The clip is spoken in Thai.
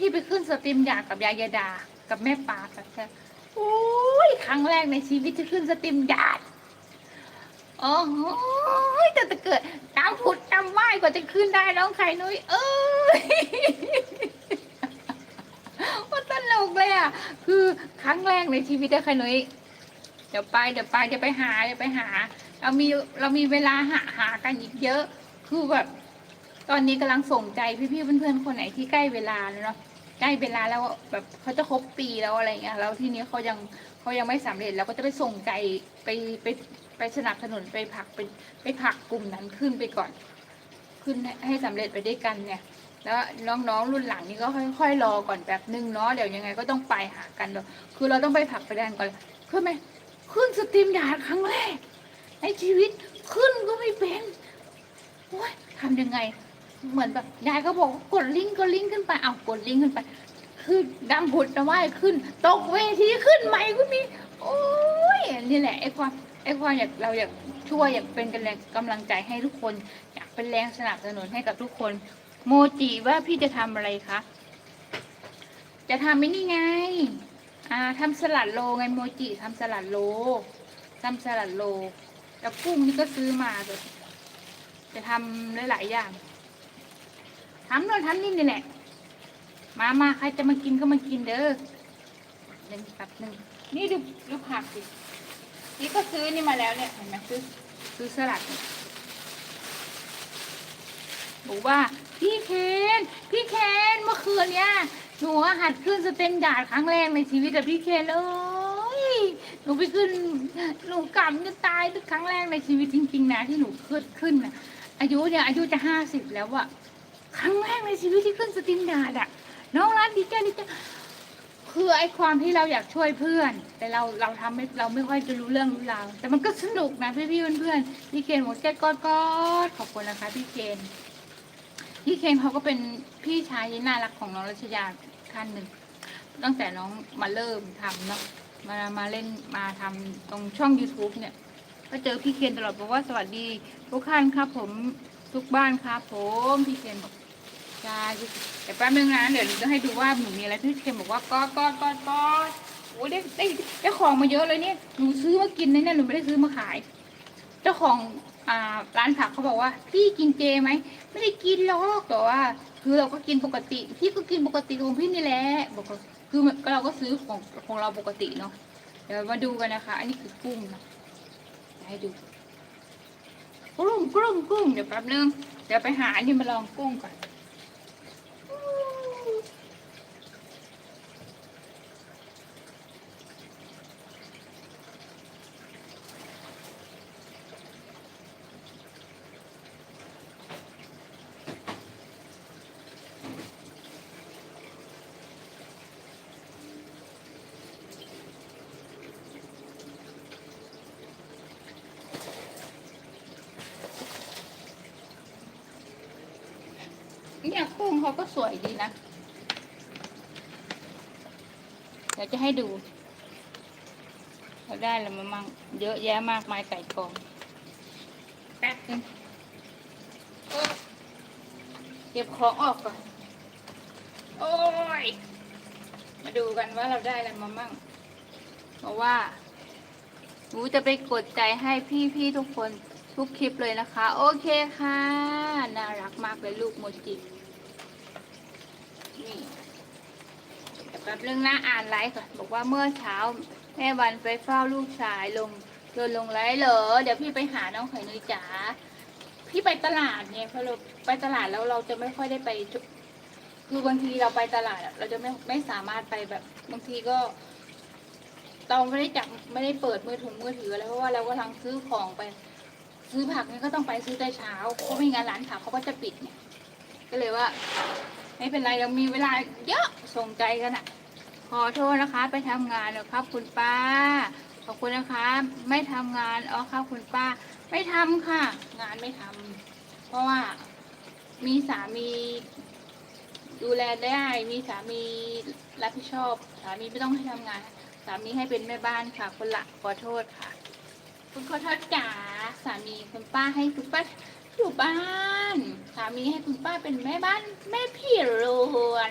พี่ไปขึ้นสตรีมอยากกับยายาดา กับแม่ปากับแค่โอ้ยครั้งแรกในชีวิตที่ขึ้นสตรีมยาดโอ้โหแต่จะเกิดตามผุดตามไหวกว่าจะขึ้นได้น้องไข่นุ้ยเอ้ยว่าตลกเลยอะ คือครั้งแรกในชีวิตอะไข่นุ้ยเดี๋ยวไปเดี๋ยวไปเดี๋ยวไปหาเดี๋ยวไปหา เรามีเรามีเวลาหาหากันอีกเยอะ คือแบบ ตอนนี้กำลังส่งใจพี่ๆเพื่อนๆคนไหนที่ใกล้เวลาแล้วเนาะใกล้เวลาแล้วแบบเขาจะครบปีแล้วอะไรเงี้ยแล้วทีนี้เขายังเขายังไม่สำเร็จเราก็จะไปส่งใจไปไปไปสนับสนุนไปผลักไปไปผลักกลุ่มนั้นขึ้นไปก่อน ขึ้นให้ให้สำเร็จไปด้วยกันเนี่ยแล้วน้องๆรุ่นหลังนี่ก็ค่อยๆรอก่อนแบบนึงเนาะเดี๋ยวยังไงก็ต้องไปหากันเนาะคือเราต้องไปผลักไปแดนก่อนขึ้นไหมขึ้นสตรีมยาดครั้งแรกในชีวิตขึ้นก็ไม่เป็นโอ้ยทำยังไง เหมือนแบบยายก็บอกกดลิงก์กดลิงก์ขึ้นไปเอากดลิงก์ขึ้นไปคือดำผุดนะว่ายขึ้น ตกเวทีขึ้นใหม่ก็มีโอ้ยนี่แหละไอ้ความไอ้ความอยากเราอยากช่วยอยากเป็นกำลังกำลังใจให้ทุกคน อยากเป็นแรงสนับสนุนให้กับทุกคน โมจิว่าพี่จะทำอะไรคะจะทำไม่นี่ไง อ่าทำสลัดโลไงโมจิทำสลัดโลทำสลัดโล แล้วกุ้งนี่ก็ซื้อมาแบบจะทำหลายๆอย่าง ทำโน่นทำนี่นี่แหละมามาใครจะมากินก็มากินเด้อหนึ่งกับหนึ่งนี่ดูดูผักสินี่ก็ซื้อนี่มาแล้วเนี่ยเห็นไหมซื้อซื้อสลัดบอกว่า พี่เคนพี่เคนเมื่อคืนเนี่ยหนูหัดขึ้นสเต็มยาร์ดครั้งแรกในชีวิตแต่พี่เคนเอ้ยหนูไปขึ้นหนูกำจะตายทุกครั้งแรกในชีวิตจริง ๆ นะที่หนูขึ้นขึ้นนะอายุเนี่ยอายุจะห้าสิบแล้วอะ ครั้งแรกในชีวิตที่ขึ้นสตรีมยาร์ดอะน้องรักดีใจดีใจคือไอ้ความที่เราอยากช่วยเพื่อน แต่เราเราทำไม่เราไม่ค่อยจะรู้เรื่องรู้ราวแต่มันก็สนุกนะพี่พี่ๆเพื่อนๆพี่เคนหมดแก้กอดกอดขอบคุณนะคะพี่เคนพี่เคนเขาก็เป็นพี่ชายที่น่ารักของน้องรัชยาท่านหนึ่งตั้งแต่น้องมาเริ่มทำเนาะมามาเล่นมาทำตรงช่อง youtube เนี่ย ก็เจอพี่เคนตลอดบอกว่าสวัสดีทุกท่านครับ ผมทุกบ้านครับผมพี่เคนบอก ใช่แต่แป๊บนึงนะ เดี๋ยวหนูจะให้ดูว่าหนูมีอะไรพี่เคนบอกว่าก็ก็ก็ก็โอ้ยได้ได้ได้ของมาเยอะเลยเนี่ย หนูซื้อมากินนะเนี่ย หนูไม่ได้ซื้อมาขาย เจ้าของอ่าร้านผักเขาบอกว่า พี่กินเจไหม ไม่ได้กินหรอกแต่ว่า คือเราก็กินปกติ พี่ก็กินปกติของพี่นี่แหละบอกว่าคือเราก็ซื้อของของเราปกติเนาะ เดี๋ยวมาดูกันนะคะ อันนี้คือกุ้งนะให้ดูกุ้งกุ้งกุ้งเดี๋ยวแป๊บนึง เดี๋ยวไปหาอันนี้มาลองกุ้งก่อน เนี่ยกุ้งเขาก็สวยดีนะ เดี๋ยวจะให้ดูเราได้แล้วมามั่งเยอะแยะมากมายไก่กองแป๊บนึงเก็บของออกก่อน โอ้ย มาดูกันว่าเราได้อะไรมามั่ง เพราะว่าหนูจะไปกดใจให้พี่ๆทุกคน ทุกคลิปเลยนะคะ โอเคค่ะ น่ารักมากเลยลูกโมจินี่แป๊บนึงนะอ่านไลฟ์ก่อนบอกว่าเมื่อเช้า แม่วันไปเฝ้าลูกชายลงโดนลงไลฟ์เหรอ เดี๋ยวพี่ไปหาน้องไข่นุ้ยจ๋าพี่ไปตลาดเนี่ยเพราะเราไปตลาดแล้วเราจะไม่ค่อยได้ไปคือบางทีเราไปตลาดเราจะไม่ไม่สามารถไปแบบบางทีก็เราไม่ได้จับไม่ได้เปิดมือถือมือถืออะไรเพราะว่าเรากำลังซื้อของไป ซื้อผักเนี่ยก็ต้องไปซื้อแต่เช้าเพราะไม่งั้นร้านผักเขาก็จะปิดเนี่ย ก็เลยว่า ไม่เป็นไรเรามีเวลาเยอะส่งใจกันอะขอโทษนะคะ ไปทำงานแล้วครับ คุณป้า ขอบคุณนะคะ ไม่ทำงานอ๋อครับคุณป้า ไม่ทำค่ะ งานไม่ทำเพราะว่ามีสามีดูแลได้ มีสามีรับผิดชอบ สามีไม่ต้องให้ทำงาน สามีให้เป็นแม่บ้านค่ะ คนละขอโทษค่ะ คุณขอโทษจ๋า สามีคุณป้าให้คุณป้าอยู่บ้าน สามีให้คุณป้าเป็นแม่บ้านแม่พี่รวน